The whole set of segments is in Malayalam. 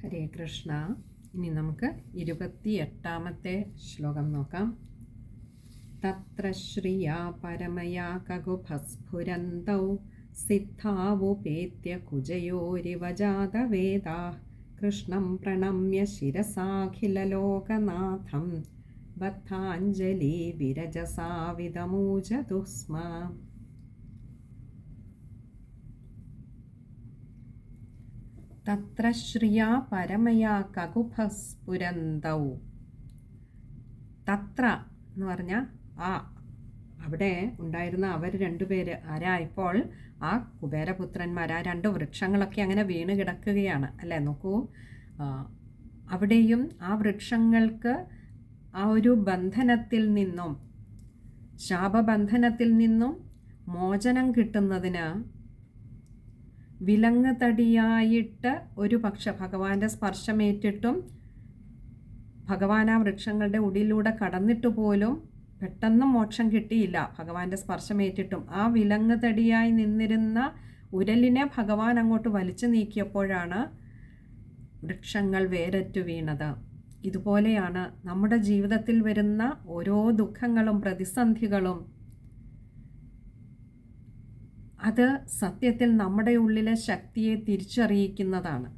ഹരേ കൃഷ്ണ. ഇനി നമുക്ക് ഇരുപത്തി എട്ടാമത്തെ ശ്ലോകം നോക്കാം. തത്ര ശ്രിയാ പരമയാ കകുഭസ്ഫുരന്തൗ സിദ്ധാവുപേത്യ കുജയോരിവ കൃഷ്ണം പ്രണമ്യ ശിരസാഖിലലോകനാഥം. ബദ്ധാഞ്ജലി വിരജസാവിതമൂജതു സ്മ തത്ര ശ്രിയാ പരമയാ കകുഭസ്ഫുരന്തൗ. തത്ര എന്ന് പറഞ്ഞാൽ ആ അവിടെ ഉണ്ടായിരുന്ന അവർ രണ്ടുപേര് ആരായപ്പോൾ ആ കുബേരപുത്രന്മാർ ആ രണ്ട് വൃക്ഷങ്ങളൊക്കെ അങ്ങനെ വീണ് കിടക്കുകയാണ് അല്ലേ? നോക്കൂ. അവിടെയും ആ വൃക്ഷങ്ങൾക്ക് ആ ഒരു ബന്ധനത്തിൽ നിന്നും ശാപബന്ധനത്തിൽ നിന്നും മോചനം കിട്ടുന്നതിന് വിലങ്ങ് തടിയായിട്ട് ഒരു പക്ഷെ ഭഗവാന്റെ സ്പർശമേറ്റിട്ടും ഭഗവാൻ ആ വൃക്ഷങ്ങളുടെ ഉടിയിലൂടെ കടന്നിട്ട് പോലും പെട്ടെന്ന് മോക്ഷം കിട്ടിയില്ല. ഭഗവാന്റെ സ്പർശമേറ്റിട്ടും ആ വിലങ്ങ് തടിയായി നിന്നിരുന്ന ഉരലിനെ ഭഗവാൻ അങ്ങോട്ട് വലിച്ചു നീക്കിയപ്പോഴാണ് വൃക്ഷങ്ങൾ വേരറ്റു വീണത്. ഇതുപോലെയാണ് നമ്മുടെ ജീവിതത്തിൽ വരുന്ന ഓരോ ദുഃഖങ്ങളും പ്രതിസന്ധികളും അത് സത്യത്തിൽ നമ്മുടെ ഉള്ളിലെ ശക്തിയെ തിരിച്ചറിയിക്കുന്നതാണ്.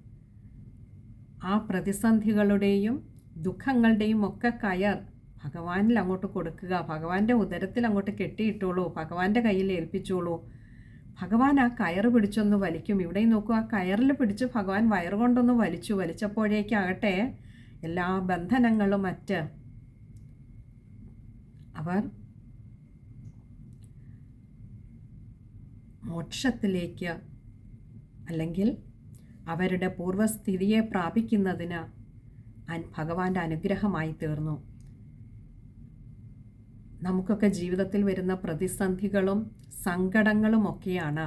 ആ പ്രതിസന്ധികളുടെയും ദുഃഖങ്ങളുടെയും ഒക്കെ കയർ ഭഗവാനിൽ അങ്ങോട്ട് കൊടുക്കുക ഭഗവാന്റെ ഉദരത്തിൽ അങ്ങോട്ട് കെട്ടിയിട്ടോളൂ ഭഗവാന്റെ കയ്യിൽ ഏൽപ്പിച്ചോളൂ. ഭഗവാൻ ആ കയർ പിടിച്ചൊന്ന് വലിക്കും. ഇവിടെ നോക്കൂ ആ കയറിൽ പിടിച്ച് ഭഗവാൻ വയറുകൊണ്ടൊന്ന് വലിച്ചു. വലിച്ചപ്പോഴേക്കാകട്ടെ എല്ലാ ബന്ധനങ്ങളും മറ്റ്. അവർ മോക്ഷത്തിലേക്ക് അല്ലെങ്കിൽ അവരുടെ പൂർവസ്ഥിതിയെ പ്രാപിക്കുന്നതിന് ഭഗവാന്റെ അനുഗ്രഹമായി തീർന്നു. നമുക്കൊക്കെ ജീവിതത്തിൽ വരുന്ന പ്രതിസന്ധികളും സങ്കടങ്ങളും ഒക്കെയാണ്.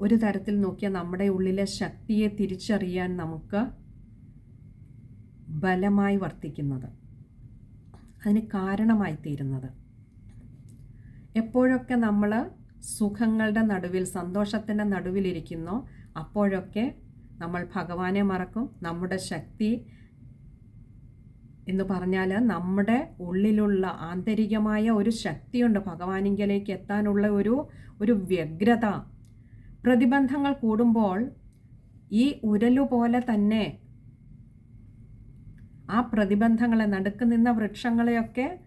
ഒരു തരത്തിൽ നോക്കിയാൽ നമ്മുടെ ഉള്ളിലെ ശക്തിയെ തിരിച്ചറിയാൻ നമുക്ക് ബലമായി വർത്തിക്കുന്നത് അതിന് കാരണമായി തീരുന്നത്. എപ്പോഴൊക്കെ നമ്മൾ സുഖങ്ങളുടെ നടുവിൽ സന്തോഷത്തിന്റെ നടുവിലിരിക്കുന്നോ അപ്പോഴൊക്കെ നമ്മൾ ഭഗവാനെ മറക്കും. നമ്മുടെ ശക്തി എന്ന് പറഞ്ഞാൽ നമ്മുടെ ഉള്ളിലുള്ള ആന്തരികമായ ഒരു ശക്തിയുണ്ട്. ഭഗവാനിങ്കലേക്ക് എത്താനുള്ള ഒരു ഒരു വ്യഗ്രത. പ്രതിബന്ധങ്ങൾ കൂടുമ്പോൾ ഈ ഉരലുപോലെ തന്നെ ആ പ്രതിബന്ധങ്ങളെ നടുക്ക് നിന്ന വൃക്ഷങ്ങളെയൊക്കെ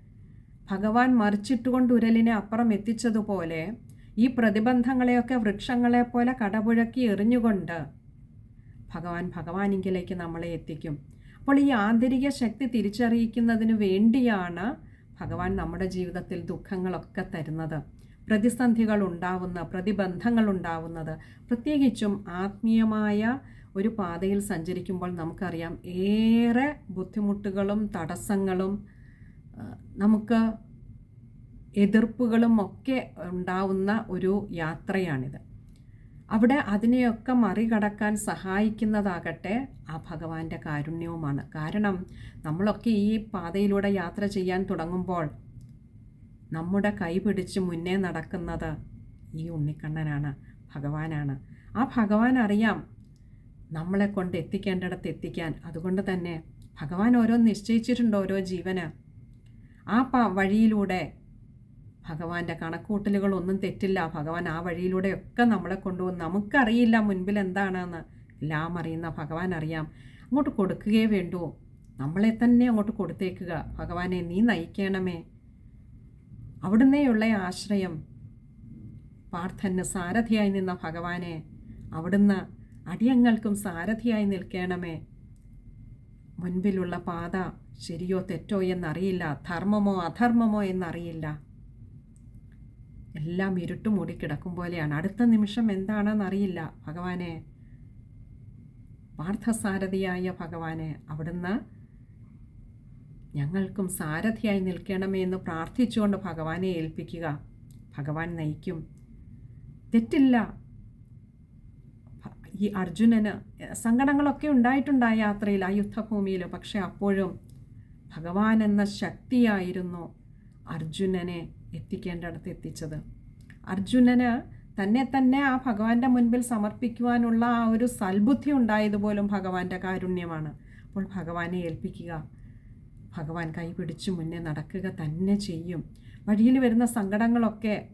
ഭഗവാൻ മറിച്ചിട്ടുകൊണ്ട് ഉരലിനെ അപ്പുറം എത്തിച്ചതുപോലെ ഈ പ്രതിബന്ധങ്ങളെയൊക്കെ വൃക്ഷങ്ങളെ പോലെ കടപുഴക്കി എറിഞ്ഞുകൊണ്ട് ഭഗവാൻ ഭഗവാനിങ്കിലേക്ക് നമ്മളെ എത്തിക്കും. അപ്പോൾ ഈ ആന്തരിക ശക്തി തിരിച്ചറിയിക്കുന്നതിന് വേണ്ടിയാണ് ഭഗവാൻ നമ്മുടെ ജീവിതത്തിൽ ദുഃഖങ്ങളൊക്കെ തരുന്നത്. പ്രതിസന്ധികൾ ഉണ്ടാവുന്ന പ്രതിബന്ധങ്ങൾ ഉണ്ടാവുന്നത്. പ്രത്യേകിച്ചും ആത്മീയമായ ഒരു പാതയിൽ സഞ്ചരിക്കുമ്പോൾ നമുക്കറിയാം ഏറെ ബുദ്ധിമുട്ടുകളും തടസ്സങ്ങളും നമുക്ക് എതിർപ്പുകളും ഒക്കെ ഉണ്ടാവുന്ന ഒരു യാത്രയാണിത്. അവിടെ അതിനെയൊക്കെ മറികടക്കാൻ സഹായിക്കുന്നതാകട്ടെ ആ ഭഗവാന്റെ കാരുണ്യവുമാണ്. കാരണം നമ്മളൊക്കെ ഈ പാതയിലൂടെ യാത്ര ചെയ്യാൻ തുടങ്ങുമ്പോൾ നമ്മുടെ കൈ പിടിച്ച് മുന്നേ നടക്കുന്നത് ഈ ഉണ്ണിക്കണ്ണനാണ് ഭഗവാനാണ്. ആ ഭഗവാൻ അറിയാം നമ്മളെ കൊണ്ട് എത്തിക്കേണ്ടിടത്ത് എത്തിക്കാൻ. അതുകൊണ്ട് തന്നെ ഭഗവാൻ ഓരോ നിശ്ചയിച്ചിട്ടുണ്ട് ഓരോ ജീവന്. ആ വഴിയിലൂടെ ഭഗവാന്റെ കണക്കൂട്ടലുകളൊന്നും തെറ്റില്ല. ഭഗവാൻ ആ വഴിയിലൂടെയൊക്കെ നമ്മളെ കൊണ്ടുപോകും. നമുക്കറിയില്ല മുൻപിൽ എന്താണെന്ന്. എല്ലാം അറിയുന്ന ഭഗവാൻ അറിയാം. അങ്ങോട്ട് കൊടുക്കുകയേ വേണ്ടൂ. നമ്മളെ തന്നെ അങ്ങോട്ട് കൊടുത്തേക്കുക. ഭഗവാനെ നീ നയിക്കണമേ. അവിടുന്നേയുള്ള ആശ്രയം. പാർത്ഥന് സാരഥിയായി നിന്ന ഭഗവാനെ അവിടുന്ന് അടിയങ്ങൾക്കും സാരഥിയായി നിൽക്കണമേ. മുൻപിലുള്ള പാത ശരിയോ തെറ്റോ എന്നറിയില്ല. ധർമ്മമോ അധർമ്മമോ എന്നറിയില്ല. എല്ലാം ഇരുട്ട് മൂടിക്കിടക്കും പോലെയാണ്. അടുത്ത നിമിഷം എന്താണെന്നറിയില്ല. ഭഗവാനെ പാർത്ഥസാരഥിയായ ഭഗവാനെ അവിടുന്ന് ഞങ്ങൾക്കും സാരഥിയായി നിൽക്കണമേ എന്ന് പ്രാർത്ഥിച്ചുകൊണ്ട് ഭഗവാനെ ഏൽപ്പിക്കുക. ഭഗവാൻ നയിക്കും. തെറ്റില്ല. ഈ അർജുനന് സങ്കടങ്ങളൊക്കെ ഉണ്ടായിട്ടുണ്ട് ആ യാത്രയിൽ ആ യുദ്ധഭൂമിയിൽ. പക്ഷെ അപ്പോഴും ഭഗവാൻ എന്ന ശക്തിയായിരുന്നു അർജുനനെ എത്തിക്കേണ്ടിടത്ത് എത്തിച്ചത്. അർജുനന് തന്നെ തന്നെ ആ ഭഗവാന്റെ മുൻപിൽ സമർപ്പിക്കുവാനുള്ള ആ ഒരു സൽബുദ്ധി ഉണ്ടായതുപോലും ഭഗവാന്റെ കാരുണ്യമാണ്. അപ്പോൾ ഭഗവാനെ ഏൽപ്പിക്കുക. ഭഗവാൻ കൈപിടിച്ച് മുന്നേ നടക്കുക തന്നെ ചെയ്യും. വഴിയിൽ വരുന്ന സങ്കടങ്ങളൊക്കെ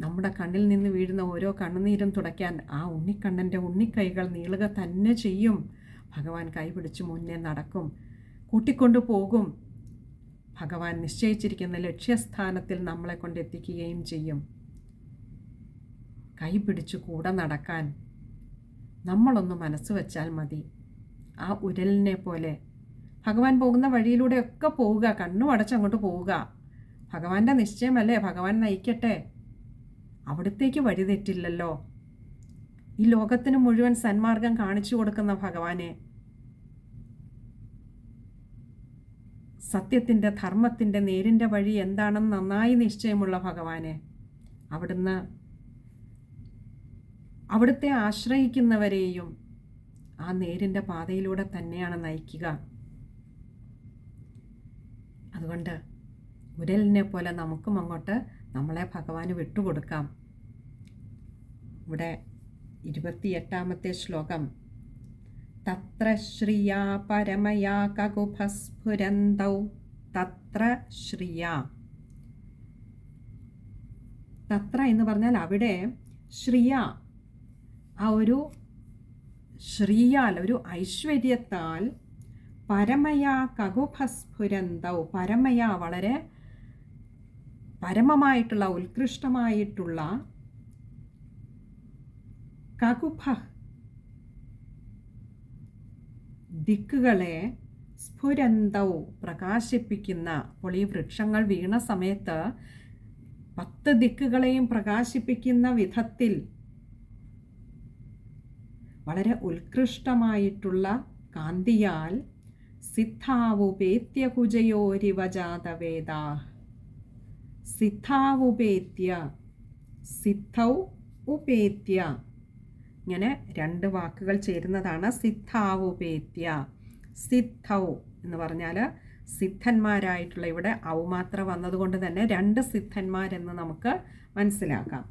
നമ്മുടെ കണ്ണിൽ നിന്ന് വീഴുന്ന ഓരോ കണ്ണുനീരും തുടയ്ക്കാൻ ആ ഉണ്ണിക്കണ്ണന്റെ ഉണ്ണിക്കൈകൾ നീളുക തന്നെ ചെയ്യും. ഭഗവാൻ കൈപിടിച്ച് മുന്നേ നടക്കും. കൂട്ടിക്കൊണ്ടു പോകും. ഭഗവാൻ നിശ്ചയിച്ചിരിക്കുന്ന ലക്ഷ്യസ്ഥാനത്തിൽ നമ്മളെ കൊണ്ടെത്തിക്കുകയും ചെയ്യും. കൈ പിടിച്ചു കൂടെ നടക്കാൻ നമ്മളൊന്ന് മനസ്സ് വച്ചാൽ മതി. ആ ഉരലിനെ പോലെ. ഭഗവാൻ പോകുന്ന വഴിയിലൂടെയൊക്കെ പോവുക കണ്ണു അടച്ചങ്ങോട്ട് പോവുക. ഭഗവാന്റെ നിശ്ചയമല്ലേ? ഭഗവാൻ നയിക്കട്ടെ. അവിടത്തേക്ക് വഴി തെറ്റില്ലല്ലോ ഈ ലോകത്തിന് മുഴുവൻ സന്മാർഗം കാണിച്ചു കൊടുക്കുന്ന ഭഗവാനെ സത്യത്തിന്റെ ധർമ്മത്തിന്റെ നേരിന്റെ വഴി എന്താണെന്ന് നന്നായി നിശ്ചയമുള്ള ഭഗവാനെ അവിടുന്ന് അവിടുത്തെ ആശ്രയിക്കുന്നവരെയും ആ നേരിന്റെ പാതയിലൂടെ തന്നെയാണ് നയിക്കുക. അതുകൊണ്ട് ഉരലിനെ പോലെ നമുക്കും അങ്ങോട്ട് നമ്മളെ ഭഗവാന് വിട്ടുകൊടുക്കാം. ഇവിടെ ഇരുപത്തിയെട്ടാമത്തെ ശ്ലോകം. തത്ര ശ്രിയാ പരമയാ കകുഭസ്ഫുരന്തൗ. തത്ര ശ്രിയാ. തത്ര എന്ന് പറഞ്ഞാൽ അവിടെ ശ്രിയ ആ ഒരു ശ്രീയാൽ ഒരു ഐശ്വര്യത്താൽ പരമയാ കകുഭസ്ഫുരന്തൗ. പരമയാ വളരെ പരമമായിട്ടുള്ള ഉത്കൃഷ്ടമായിട്ടുള്ള കകുഭ ദിക്കുകളെ സ്ഫുരന്തവും പ്രകാശിപ്പിക്കുന്ന അപ്പോൾ ഈ വൃക്ഷങ്ങൾ വീണ സമയത്ത് പത്ത് ദിക്കുകളെയും പ്രകാശിപ്പിക്കുന്ന വിധത്തിൽ വളരെ ഉത്കൃഷ്ടമായിട്ടുള്ള കാന്തിയാൽ സിദ്ധാവുപേത്യ കുജയോരിവജാതവേദ സിദ്ധാവുപേത്യ സിദ്ധൗ ഉപേത്യ. ഇങ്ങനെ രണ്ട് വാക്കുകൾ ചേരുന്നതാണ് സിദ്ധാവുപേത്യ. സിദ്ധൗ എന്ന് പറഞ്ഞാൽ സിദ്ധന്മാരായിട്ടുള്ള ഇവിടെ ഔ മാത്രം വന്നതുകൊണ്ട് തന്നെ രണ്ട് സിദ്ധന്മാരെന്ന് നമുക്ക് മനസ്സിലാക്കാം.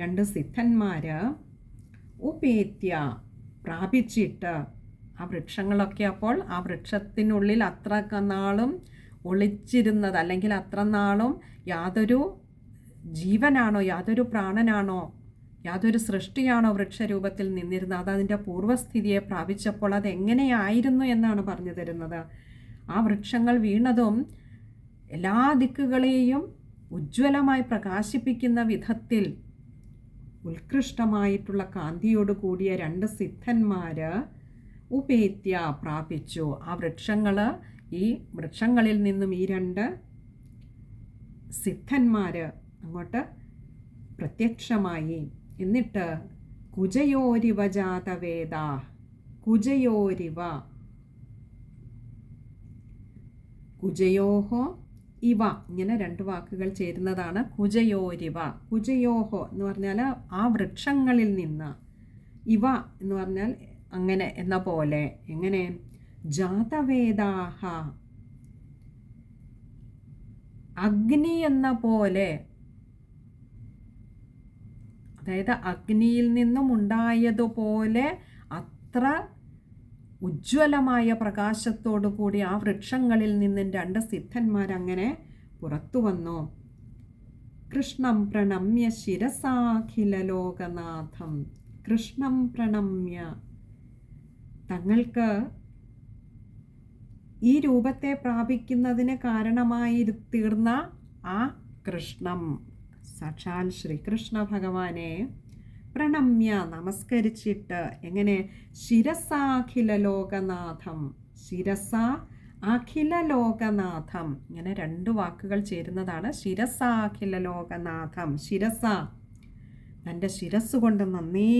രണ്ട് സിദ്ധന്മാർ ഉപേത്യ പ്രാപിച്ചിട്ട് ആ വൃക്ഷങ്ങളൊക്കെ അപ്പോൾ ആ വൃക്ഷത്തിനുള്ളിൽ അത്ര നാളും ഒളിച്ചിരുന്നത് അല്ലെങ്കിൽ അത്ര നാളും യാതൊരു ജീവനാണോ യാതൊരു പ്രാണനാണോ യാതൊരു സൃഷ്ടിയാണോ വൃക്ഷരൂപത്തിൽ നിന്നിരുന്നത്? അത് അതിന്റെ പൂർവസ്ഥിതിയെ പ്രാപിച്ചപ്പോൾ അത് എങ്ങനെയായിരുന്നു എന്നാണ് പറഞ്ഞു തരുന്നത്. ആ വൃക്ഷങ്ങൾ വീണതും എല്ലാ ദിക്കുകളെയും ഉജ്ജ്വലമായി പ്രകാശിപ്പിക്കുന്ന വിധത്തിൽ ഉത്കൃഷ്ടമായിട്ടുള്ള കാന്തിയോട് കൂടിയ രണ്ട് സിദ്ധന്മാർ ഉപേത്യ പ്രാപിച്ചു. ആ വൃക്ഷങ്ങൾ ഈ വൃക്ഷങ്ങളിൽ നിന്നും ഈ രണ്ട് സിദ്ധന്മാർ അങ്ങോട്ട് പ്രത്യക്ഷമായി എന്നിട്ട് കുജയോരിവ ജാതവേദ കുജയോരിവ. കുജയോഹോ ഇവ. ഇങ്ങനെ രണ്ട് വാക്കുകൾ ചേരുന്നതാണ് കുജയോരിവ. കുജയോഹോ എന്ന് പറഞ്ഞാൽ ആ വൃക്ഷങ്ങളിൽ നിന്ന്. ഇവ എന്ന് പറഞ്ഞാൽ അങ്ങനെ എന്ന പോലെ. എങ്ങനെ? ജാതവേദാഹ. അഗ്നി എന്ന പോലെ. അതായത് അഗ്നിയിൽ നിന്നും ഉണ്ടായതുപോലെ അത്ര ഉജ്ജ്വലമായ പ്രകാശത്തോടു കൂടി ആ വൃക്ഷങ്ങളിൽ നിന്നും രണ്ട് സിദ്ധന്മാരങ്ങനെ പുറത്തു വന്നു. കൃഷ്ണം പ്രണമ്യ ശിരസാഖില ലോകനാഥം. കൃഷ്ണം പ്രണമ്യ. തങ്ങൾക്ക് ഈ രൂപത്തെ പ്രാപിക്കുന്നതിന് കാരണമായി തീർന്ന ആ കൃഷ്ണം. സാക്ഷാൽ ശ്രീകൃഷ്ണ ഭഗവാനെ പ്രണമ്യ നമസ്കരിച്ചിട്ട് എങ്ങനെ ശിരസാഖില ലോകനാഥം ശിരസ അഖില ലോകനാഥം ഇങ്ങനെ രണ്ട് വാക്കുകൾ ചേരുന്നതാണ്. ശിരസാഖില ലോകനാഥം ശിരസ. തന്റെ ശിരസ് കൊണ്ട് നന്നേ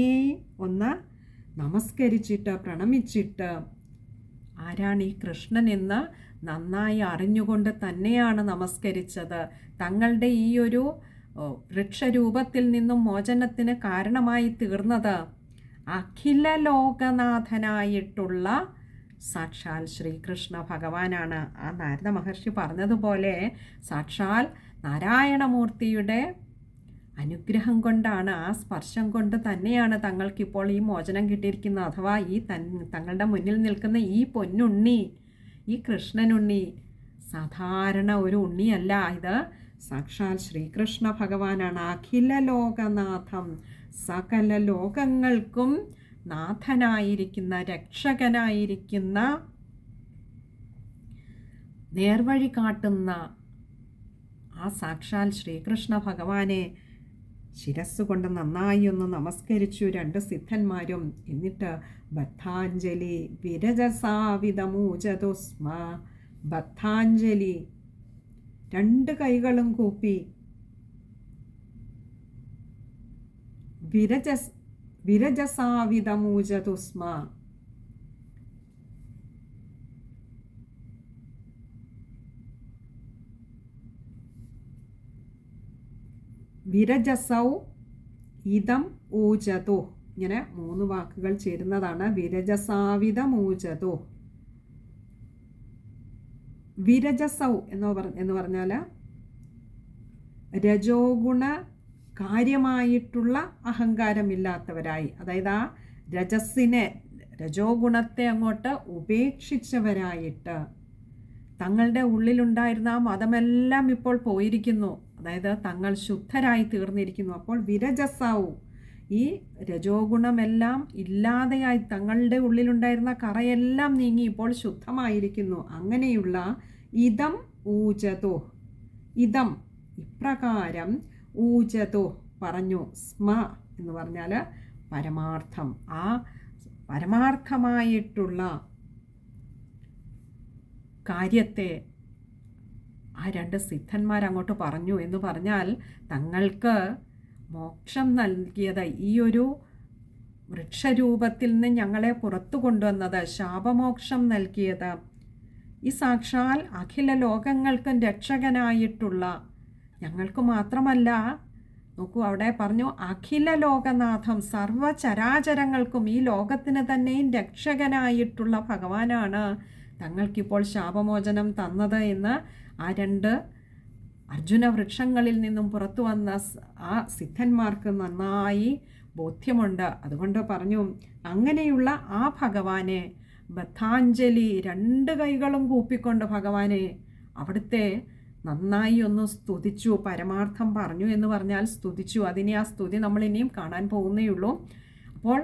ഒന്ന് നമസ്കരിച്ചിട്ട് പ്രണമിച്ചിട്ട്. ആരാണ് ഈ കൃഷ്ണൻ എന്ന് നന്നായി അറിഞ്ഞുകൊണ്ട് തന്നെയാണ് നമസ്കരിച്ചത്. തങ്ങളുടെ ഈ ഒരു വൃക്ഷരൂപത്തിൽ നിന്നും മോചനത്തിന് കാരണമായി തീർന്നത് അഖില ലോകനാഥനായിട്ടുള്ള സാക്ഷാൽ ശ്രീകൃഷ്ണ ഭഗവാനാണ്. ആ നാരദ മഹർഷി പറഞ്ഞതുപോലെ സാക്ഷാൽ നാരായണമൂർത്തിയുടെ അനുഗ്രഹം കൊണ്ടാണ് ആ സ്പർശം കൊണ്ട് തന്നെയാണ് തങ്ങൾക്കിപ്പോൾ ഈ മോചനം കിട്ടിയിരിക്കുന്നത്. അഥവാ ഈ തൻ തങ്ങളുടെ മുന്നിൽ നിൽക്കുന്ന ഈ പൊന്നുണ്ണി ഈ കൃഷ്ണനുണ്ണി സാധാരണ ഒരു ഉണ്ണിയല്ല. ഇത് സാക്ഷാൽ ശ്രീകൃഷ്ണ ഭഗവാനാണ് അഖില ലോകനാഥം. സകല ലോകങ്ങൾക്കും നാഥനായിരിക്കുന്ന രക്ഷകനായിരിക്കുന്ന നേർവഴി കാട്ടുന്ന ആ സാക്ഷാൽ ശ്രീകൃഷ്ണ ഭഗവാനെ ശിരസ്സുകൊണ്ട് നന്നായി ഒന്ന് നമസ്കരിച്ചു. രണ്ട് സിദ്ധന്മാരും എന്നിട്ട് ബദ്ധാഞ്ജലി വിരജസാവിതമൂചതുസ്മ ബദ്ധാഞ്ജലി രണ്ട് കൈകളും കൂപ്പി. വിരജസ് വിരജസാവിതമൂജതുസ്മ വിരജസൗ ഇതം ഊജതു. ഇങ്ങനെ മൂന്ന് വാക്കുകൾ ചേരുന്നതാണ് വിരജസാവിതമൂജതു വിരജസൗ എന്ന് പറ എന്ന് പറഞ്ഞാൽ രജോഗുണ കാര്യമായിട്ടുള്ള അഹങ്കാരമില്ലാത്തവരായി. അതായത് ആ രജസ്സിനെ രജോഗുണത്തെ അങ്ങോട്ട് ഉപേക്ഷിച്ചവരായിട്ട് തങ്ങളുടെ ഉള്ളിലുണ്ടായിരുന്ന ആ മതമെല്ലാം ഇപ്പോൾ പോയിരിക്കുന്നു. അതായത് തങ്ങൾ ശുദ്ധരായി തീർന്നിരിക്കുന്നു. അപ്പോൾ വിരജസാവു ഈ രജോഗുണമെല്ലാം ഇല്ലാതെയായി തങ്ങളുടെ ഉള്ളിലുണ്ടായിരുന്ന കറയെല്ലാം നീങ്ങി ഇപ്പോൾ ശുദ്ധമായിരിക്കുന്നു. അങ്ങനെയുള്ള ഇതം ഊജതോ ഇതം ഇപ്രകാരം ഊജതോ പറഞ്ഞു സ്മ എന്ന് പറഞ്ഞാൽ പരമാർത്ഥം. ആ പരമാർത്ഥമായിട്ടുള്ള കാര്യത്തെ ആ രണ്ട് സിദ്ധന്മാരങ്ങോട്ട് പറഞ്ഞു എന്ന് പറഞ്ഞാൽ തങ്ങൾക്ക് മോക്ഷം നൽകിയത് ഈ ഒരു വൃക്ഷരൂപത്തിൽ നിന്ന് ഞങ്ങളെ പുറത്തു കൊണ്ടുവന്നത് ശാപമോക്ഷം നൽകിയത്. ഈ സാക്ഷാൽ അഖില ലോകങ്ങൾക്കും രക്ഷകനായിട്ടുള്ള ഞങ്ങൾക്ക് മാത്രമല്ല നോക്കൂ അവിടെ പറഞ്ഞു അഖില ലോകനാഥം സർവചരാചരങ്ങൾക്കും ഈ ലോകത്തിന് തന്നെയും രക്ഷകനായിട്ടുള്ള ഭഗവാനാണ് തങ്ങൾക്കിപ്പോൾ ശാപമോചനം തന്നത് എന്ന് ആ രണ്ട് അർജുന വൃക്ഷങ്ങളിൽ നിന്നും പുറത്തു വന്ന ആ സിദ്ധന്മാർക്ക് നന്നായി ബോധ്യമുണ്ട്. അതുകൊണ്ട് പറഞ്ഞു അങ്ങനെയുള്ള ആ ഭഗവാനെ ബദ്ധാഞ്ജലി രണ്ട് കൈകളും കൂപ്പിക്കൊണ്ട് ഭഗവാനെ അവിടുത്തെ നന്നായി ഒന്ന് സ്തുതിച്ചു പരമാർത്ഥം പറഞ്ഞു എന്ന് പറഞ്ഞാൽ സ്തുതിച്ചു. അതിനെ ആ സ്തുതി നമ്മൾ ഇനിയും കാണാൻ പോകുന്നേയുള്ളൂ അപ്പോൾ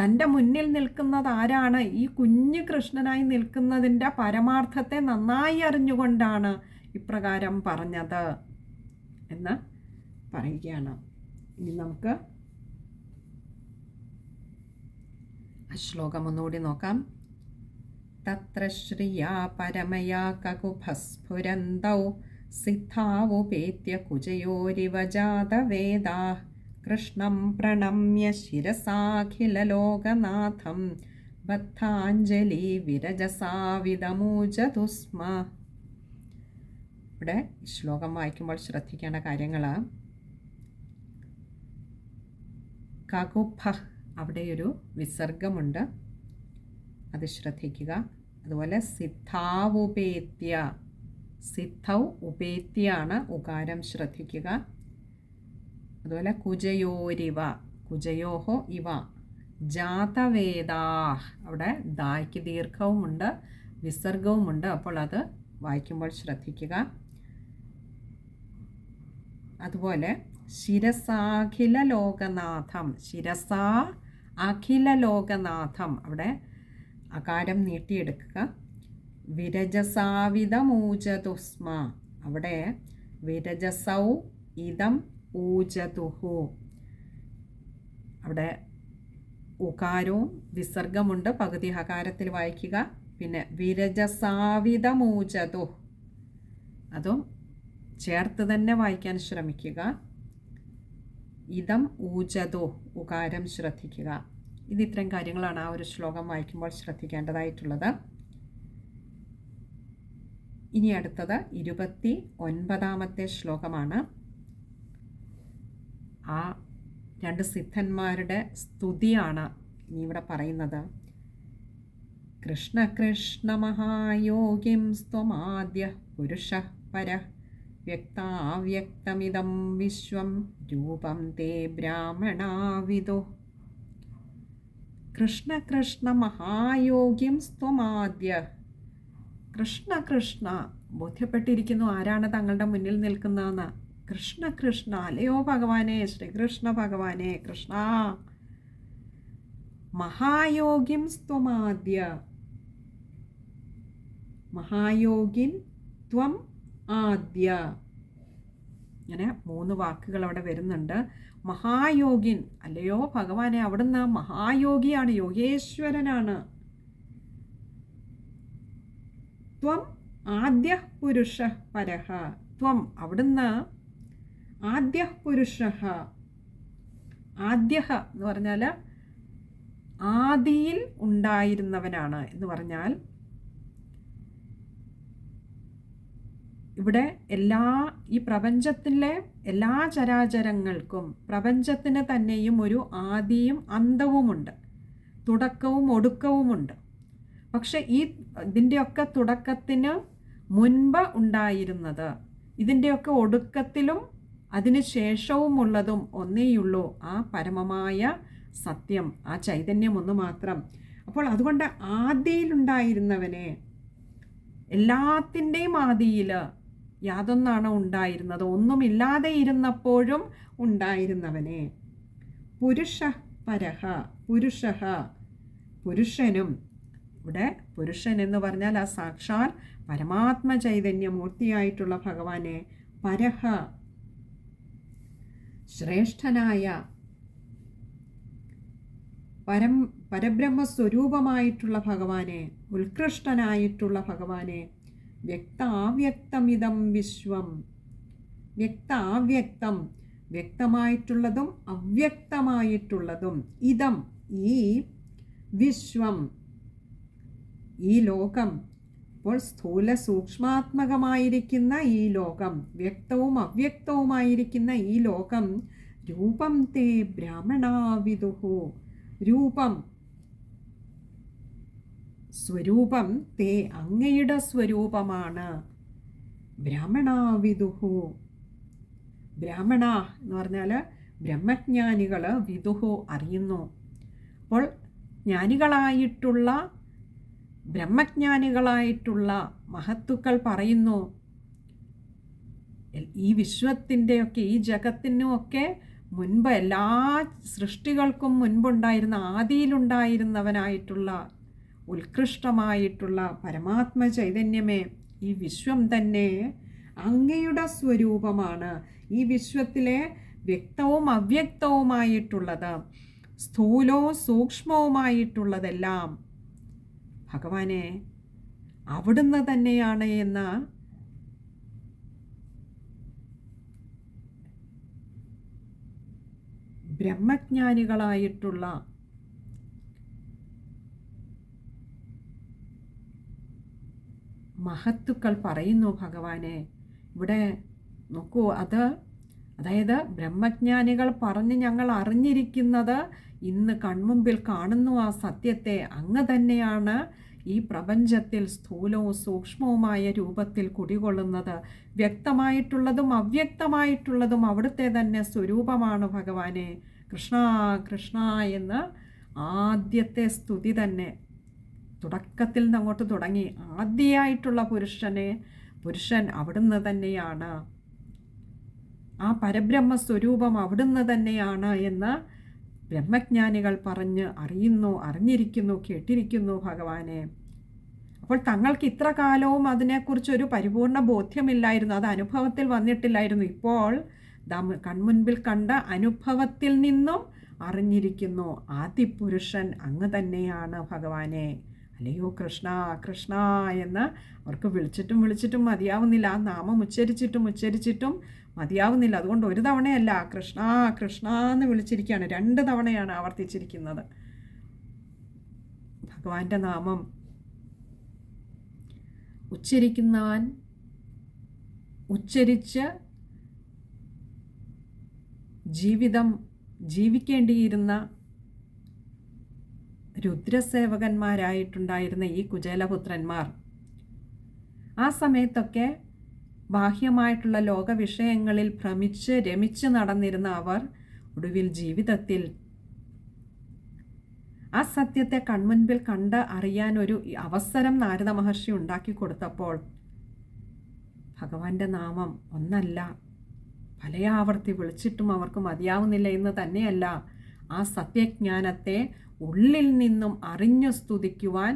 തന്റെ മുന്നിൽ നിൽക്കുന്നത് ആരാണ്? ഈ കുഞ്ഞു കൃഷ്ണനായി നിൽക്കുന്നതിന്റെ പരമാർത്ഥത്തെ നന്നായി അറിഞ്ഞുകൊണ്ടാണ് ഇപ്രകാരം പറഞ്ഞത് എന്ന് പറയുകയാണ്. ഇനി നമുക്ക് ശ്ലോകം ഒന്നുകൂടി നോക്കാം. തത്ര ശ്രിയാ പരമയാ കകുഭസ്ഫുരന്തൗ സിദ്ധാവുപേത്യ കുജയോരിവ ജാതവേദാ കൃഷ്ണം പ്രണമ്യ ശിരസാഖിലലോകനാഥം. ബദ്ധാഞ്ജലി വിരജസാവിതമൂജതുസ്മ. ഇവിടെ ശ്ലോകം വായിക്കുമ്പോൾ ശ്രദ്ധിക്കേണ്ട കാര്യങ്ങൾ കകുഭ അവിടെ ഒരു വിസർഗമുണ്ട്. അത് ശ്രദ്ധിക്കുക. അതുപോലെ സിദ്ധാവുപേത്യ സിദ്ധൗ ഉപേത്യാണ് ഉകാരം ശ്രദ്ധിക്കുക. അതുപോലെ കുജയോരിവ. കുജയോഹോ ഇവ. ജാതവേദാ അവിടെ ദായ്ക്ക് ദീർഘവുമുണ്ട് വിസർഗവുമുണ്ട്. അപ്പോൾ അത് വായിക്കുമ്പോൾ ശ്രദ്ധിക്കുക. അതുപോലെ ശിരസാഖില ലോകനാഥം ശിരസാ അഖില ലോകനാഥം അവിടെ അകാരം നീട്ടിയെടുക്കുക. വിരജസാവിതമൂജതുസ്മ. അവിടെ വിരജസൗ ഇതം ഊജതുഹു. അവിടെ ഉകാരവും വിസർഗമുണ്ട്. പകുതി ഹകാരത്തിൽ വായിക്കുക. പിന്നെ വിരജസാവിതമൂജതു അതും ചേർത്ത് തന്നെ വായിക്കാൻ ശ്രമിക്കുക. ഇതം ഊജതോ ഉകാരം ശ്രദ്ധിക്കുക. ഇത് ഇത്തരം കാര്യങ്ങളാണ് ആ ഒരു ശ്ലോകം വായിക്കുമ്പോൾ ശ്രദ്ധിക്കേണ്ടതായിട്ടുള്ളത്. ഇനി അടുത്തത് ഇരുപത്തി ഒൻപതാമത്തെ ശ്ലോകമാണ്. ആ രണ്ട് സിദ്ധന്മാരുടെ സ്തുതിയാണ് ഇനി ഇവിടെ പറയുന്നത്. കൃഷ്ണ കൃഷ്ണ മഹായോഗിം സ്ത്വമാദ്യ പുരുഷ പര വ്യക്താവ്യക്തമിതം വിശ്വം രൂപം തേ ബ്രാഹ്മണാവിദോ. കൃഷ്ണ കൃഷ്ണ മഹായോഗ്യം സ്ത്വമാദ്യ കൃഷ്ണ കൃഷ്ണ ബോധ്യപ്പെട്ടിരിക്കുന്നു ആരാണ് തങ്ങളുടെ മുന്നിൽ നിൽക്കുന്നതെന്ന്. കൃഷ്ണ കൃഷ്ണ അല്ലയോ ഭഗവാനെ ശ്രീകൃഷ്ണ ഭഗവാനെ കൃഷ്ണ. മഹായോഗ്യം സ്ത്വമാദ്യ മഹായോഗിൻ ത്വം ആദ്യ ഇങ്ങനെ മൂന്ന് വാക്കുകൾ അവിടെ വരുന്നുണ്ട്. മഹായോഗിൻ അല്ലയോ ഭഗവാനെ അവിടുന്ന് മഹായോഗിയാണ് യോഗേശ്വരനാണ്. ത്വം ആദ്യ പുരുഷ പരഹ. ത്വം അവിടുന്ന് ആദ്യ പുരുഷ. ആദ്യ എന്ന് പറഞ്ഞാൽ ആദിയിൽ ഉണ്ടായിരുന്നവനാണ് എന്ന് പറഞ്ഞാൽ ഇവിടെ എല്ലാ ഈ പ്രപഞ്ചത്തിലെ എല്ലാ ചരാചരങ്ങൾക്കും പ്രപഞ്ചത്തിന് തന്നെയും ഒരു ആദിയും അന്തവുമുണ്ട്. തുടക്കവും ഒടുക്കവുമുണ്ട്. പക്ഷെ ഈ ഇതിന്റെയൊക്കെ തുടക്കത്തിന് മുൻപ് ഉണ്ടായിരുന്നത് ഇതിന്റെയൊക്കെ ഒടുക്കത്തിലും അതിന് ശേഷവുമുള്ളതും ഒന്നേയുള്ളൂ ആ പരമമായ സത്യം ആ ചൈതന്യം ഒന്ന് മാത്രം. അപ്പോൾ അതുകൊണ്ട് ആദിയിലുണ്ടായിരുന്നവനെ എല്ലാത്തിന്റെയും ആദിയിൽ യാതൊന്നാണ് ഉണ്ടായിരുന്നത്. ഒന്നുമില്ലാതെ ഇരുന്നപ്പോഴും ഉണ്ടായിരുന്നവനെ. പുരുഷ പരഹ പുരുഷ പുരുഷനും. ഇവിടെ പുരുഷൻ എന്ന് പറഞ്ഞാൽ ആ സാക്ഷാൽ പരമാത്മ ചൈതന്യമൂർത്തിയായിട്ടുള്ള ഭഗവാനെ പരഹ. ശ്രേഷ്ഠനായ പരം പരബ്രഹ്മസ്വരൂപമായിട്ടുള്ള ഭഗവാനെ ഉത്കൃഷ്ടനായിട്ടുള്ള ഭഗവാനെ വ്യക്താവ്യക്തമിതം വിശ്വം. വ്യക്താവ്യക്തം വ്യക്തമായിട്ടുള്ളതും അവ്യക്തമായിട്ടുള്ളതും ഇതം ഈ വിശ്വം. ഈ ലോകം. അപ്പോൾ സ്ഥൂല സൂക്ഷ്മാത്മകമായിരിക്കുന്ന ഈ ലോകം വ്യക്തവും അവ്യക്തവുമായിരിക്കുന്ന ഈ ലോകം രൂപം തേ ബ്രാഹ്മണാവിദുഹു. രൂപം സ്വരൂപം തേ അങ്ങയുടെ സ്വരൂപമാണ്. ബ്രാഹ്മണാവിദുഹു. ബ്രാഹ്മണ എന്ന് പറഞ്ഞാൽ ബ്രഹ്മജ്ഞാനികൾ വിദുഹു അറിയുന്നു. അപ്പോൾ ജ്ഞാനികളായിട്ടുള്ള ബ്രഹ്മജ്ഞാനികളായിട്ടുള്ള മഹത്തുക്കൾ പറയുന്നു ഈ വിശ്വത്തിന്റെയൊക്കെ ഈ ജഗത്തിനുമൊക്കെ മുൻപ് എല്ലാ സൃഷ്ടികൾക്കും മുൻപുണ്ടായിരുന്ന ആദിയിലുണ്ടായിരുന്നവനായിട്ടുള്ള ഉത്കൃഷ്ടമായിട്ടുള്ള പരമാത്മ ചൈതന്യമേ ഈ വിശ്വം തന്നെ അങ്ങയുടെ സ്വരൂപമാണ്. ഈ വിശ്വത്തിലെ വ്യക്തവും അവ്യക്തവുമായിട്ടുള്ളത് സ്ഥൂലവും സൂക്ഷ്മവുമായിട്ടുള്ളതെല്ലാം ഭഗവാനെ അവിടുന്ന് തന്നെയാണ് എന്ന് ബ്രഹ്മജ്ഞാനികളായിട്ടുള്ള മഹത്തുക്കൾ പറയുന്നു ഭഗവാനെ. ഇവിടെ നോക്കൂ അത് അതായത് ബ്രഹ്മജ്ഞാനികൾ പറഞ്ഞ് ഞങ്ങൾ അറിഞ്ഞിരിക്കുന്നത് ഇന്ന് കൺമുമ്പിൽ കാണുന്നു ആ സത്യത്തെ. അങ്ങ് തന്നെയാണ് ഈ പ്രപഞ്ചത്തിൽ സ്ഥൂലവും സൂക്ഷ്മവുമായ രൂപത്തിൽ കുടികൊള്ളുന്നത്. വ്യക്തമായിട്ടുള്ളതും അവ്യക്തമായിട്ടുള്ളതും അവിടുത്തെ തന്നെ സ്വരൂപമാണ് ഭഗവാനെ. കൃഷ്ണ കൃഷ്ണ എന്ന് ആദ്യത്തെ സ്തുതി തന്നെ. തുടക്കത്തിൽ നിന്ന് അങ്ങോട്ട് തുടങ്ങി. ആദ്യമായിട്ടുള്ള പുരുഷനെ പുരുഷൻ അവിടുന്ന് തന്നെയാണ്. ആ പരബ്രഹ്മ സ്വരൂപം അവിടുന്ന് തന്നെയാണ് എന്ന് ബ്രഹ്മജ്ഞാനികൾ പറഞ്ഞ് അറിയുന്നു അറിഞ്ഞിരിക്കുന്നു കേട്ടിരിക്കുന്നു ഭഗവാനെ. അപ്പോൾ തങ്ങൾക്ക് ഇത്ര കാലവും അതിനെക്കുറിച്ചൊരു പരിപൂർണ ബോധ്യമില്ലായിരുന്നു. അത് അനുഭവത്തിൽ വന്നിട്ടില്ലായിരുന്നു. ഇപ്പോൾ കൺമുൻപിൽ കണ്ട അനുഭവത്തിൽ നിന്നും അറിഞ്ഞിരിക്കുന്നു. ആദിപുരുഷൻ അങ്ങ് തന്നെയാണ് ഭഗവാനെ. അല്ലയോ കൃഷ്ണ കൃഷ്ണ എന്ന് അവർക്ക് വിളിച്ചിട്ടും വിളിച്ചിട്ടും മതിയാവുന്നില്ല. ആ നാമം ഉച്ചരിച്ചിട്ടും ഉച്ചരിച്ചിട്ടും മതിയാവുന്നില്ല. അതുകൊണ്ട് ഒരു തവണയല്ല കൃഷ്ണ കൃഷ്ണ എന്ന് വിളിച്ചിരിക്കുകയാണ്. രണ്ട് തവണയാണ് ആവർത്തിച്ചിരിക്കുന്നത്. ഭഗവാന്റെ നാമം ഉച്ചരിക്കുന്നവൻ ഉച്ചരിച്ച് ജീവിതം ജീവിക്കേണ്ടിയിരുന്ന രുദ്രസേവകന്മാരായിട്ടുണ്ടായിരുന്ന ഈ കുചേലപുത്രന്മാർ. ആ സമയത്തൊക്കെ ബാഹ്യമായിട്ടുള്ള ലോകവിഷയങ്ങളിൽ ഭ്രമിച്ച് രമിച്ച് നടന്നിരുന്ന അവർ ഒടുവിൽ ജീവിതത്തിൽ ആ സത്യത്തെ കൺമുൻപിൽ കണ്ട് അറിയാൻ ഒരു അവസരം നാരദ മഹർഷി ഉണ്ടാക്കി കൊടുത്തപ്പോൾ ഭഗവാന്റെ നാമം ഒന്നല്ല. പല ആവർത്തി വിളിച്ചിട്ടും അവർക്ക് മതിയാവുന്നില്ല എന്ന് തന്നെയല്ല ആ സത്യജ്ഞാനത്തെ ഉള്ളിൽ നിന്നും അറിഞ്ഞു സ്തുതിക്കുവാൻ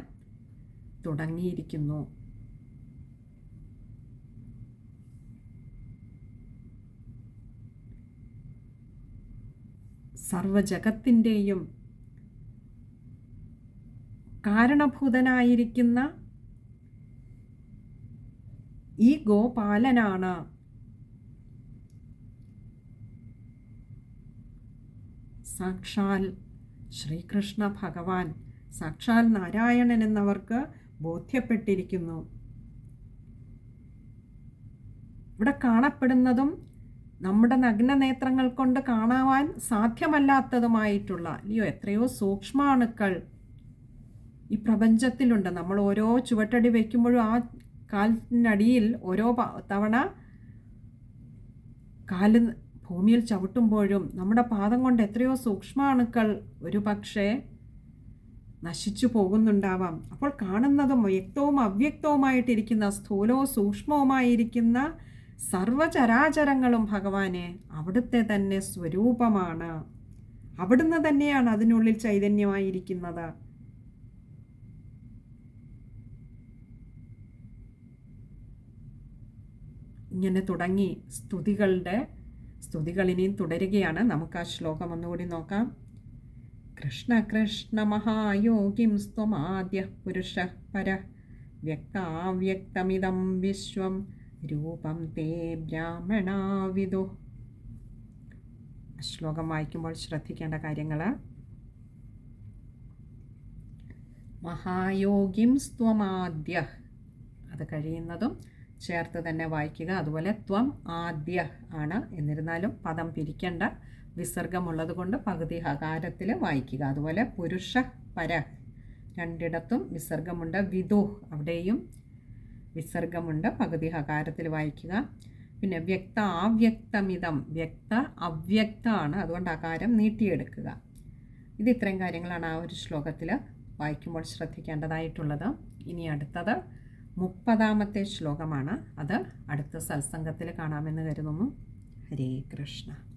തുടങ്ങിയിരിക്കുന്നു. സർവജഗത്തിന്റെയും കാരണഭൂതനായിരിക്കുന്ന ഈ ഗോപാലനാണ് സാക്ഷാൽ ശ്രീകൃഷ്ണ ഭഗവാൻ സാക്ഷാൽ നാരായണൻ എന്നവർക്ക് ബോധ്യപ്പെട്ടിരിക്കുന്നു. ഇവിടെ കാണപ്പെടുന്നതും നമ്മുടെ നഗ്ന നേത്രങ്ങൾ കൊണ്ട് കാണാൻ സാധ്യമല്ലാത്തതുമായിട്ടുള്ള അല്ലയോ എത്രയോ സൂക്ഷ്മാണുക്കൾ ഈ പ്രപഞ്ചത്തിലുണ്ട്. നമ്മൾ ഓരോ ചുവട്ടടി വയ്ക്കുമ്പോഴും ആ കാലിനടിയിൽ ഓരോ തവണ കാൽ ഭൂമിയിൽ ചവിട്ടുമ്പോഴും നമ്മുടെ പാദം കൊണ്ട് എത്രയോ സൂക്ഷ്മാണുക്കൾ ഒരു പക്ഷേ നശിച്ചു പോകുന്നുണ്ടാവാം. അപ്പോൾ കാണുന്നതും വ്യക്തവും അവ്യക്തവുമായിട്ടിരിക്കുന്ന സ്ഥൂലവും സൂക്ഷ്മവുമായിരിക്കുന്ന സർവചരാചരങ്ങളും ഭഗവാനെ അവിടുത്തെ തന്നെ സ്വരൂപമാണ്. അവിടുന്ന് തന്നെയാണ് അതിനുള്ളിൽ ചൈതന്യമായിരിക്കുന്നത്. ഇങ്ങനെ തുടങ്ങി സ്തുതികളുടെ സ്തുതികൾ ഇനിയും തുടരുകയാണ്. നമുക്ക് ആ ശ്ലോകം ഒന്നുകൂടി നോക്കാം. കൃഷ്ണ കൃഷ്ണ മഹായോഗിം സ്ത്വമാദ്യ പുരുഷ പര വ്യക്താവ്യക്തമിതം വിശ്വം രൂപം തേ ബ്രാഹ്മണാവിദു. ശ്ലോകം വായിക്കുമ്പോൾ ശ്രദ്ധിക്കേണ്ട കാര്യങ്ങൾ മഹായോഗിം സ്ത്വമാദ്യ അത് കഴിയുന്നതും ചേർത്ത് തന്നെ വായിക്കുക. അതുപോലെ ത്വം ആദ്യ ആണ്. എന്നിരുന്നാലും പദം പിരിക്കേണ്ട. വിസർഗമുള്ളത് കൊണ്ട് പകുതി ഹകാരത്തിൽ വായിക്കുക. അതുപോലെ പുരുഷ പര രണ്ടിടത്തും വിസർഗമുണ്ട്. വിദു അവിടെയും വിസർഗമുണ്ട്. പകുതി ഹകാരത്തിൽ വായിക്കുക. പിന്നെ വ്യക്ത അവ്യക്തമിതം. വ്യക്ത അവ്യക്തമാണ് അതുകൊണ്ട് അകാരം നീട്ടിയെടുക്കുക. ഇത് ഇത്രയും കാര്യങ്ങളാണ് ആ ഒരു ശ്ലോകത്തിൽ വായിക്കുമ്പോൾ ശ്രദ്ധിക്കേണ്ടതായിട്ടുള്ളത്. ഇനി അടുത്തത് മുപ്പതാമത്തെ ശ്ലോകമാണ്. അത് അടുത്ത സത്സംഗത്തിൽ കാണാമെന്ന് കരുതുന്നു. ഹരേ കൃഷ്ണ.